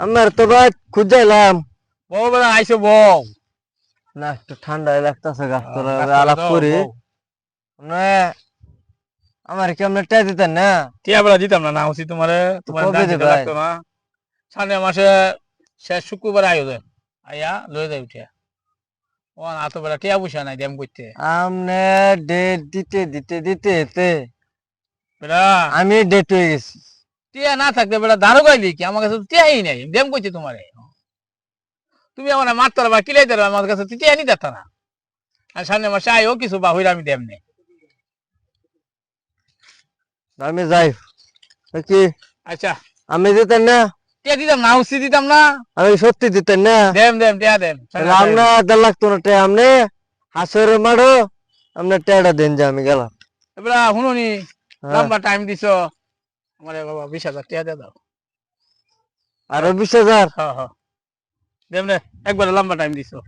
আমার তো ভাই খুঁজাইলাম বউ বেলা আইসো বউ না একটু ঠান্ডা লাগতেছে গাছ তোলা গাছতলা আলাপ করি। মানে আমার কি আপনার টাই দিতেন না টিয়া বেলা দিতাম না না উচিত তোমারে তোমার দাম দিতে লাগতো না সামনে মাসে শেষ শুক্রবার আয়ো দেন আইয়া লয়ে যাই উঠিয়া ও না তো বেলা টিয়া পয়সা নাই দেম করতে আমনে ডেট দিতে দিতে দিতে তে আমি ডেট হয়ে গেছি টিয়া না থাকতে বেলা দারো গাইলি কি? আমার কাছে টিয়াই নাই। দেম করতে তোমারে। তুমি আমার মারতে বা কিলাইতে আমার কাছে টিয়া নি দিত না। আর সামনে মাসে কিছু বা হইরা আমি দেম নে আমি যাই। কি আচ্ছা। আমি দিতেন না। টিয়া দিতাম না দিতাম না। আমি সত্যি দিতেন না। দেম দেম টিয়া দেম। আমরা আদার লাগতো না টে আমনে। হাসের মারো। আমরা টেটা দেন যে আমি গেলাম। এবার শুনুনি হ্যাঁ। লম্বা টাইম দিছো। আমারে বাবা বিশ হাজার টিয়া দিয়ে দাও। আরও বিশ হাজার? হ্যাঁ হ্যাঁ। একবারে লম্বা টাইম দিছো।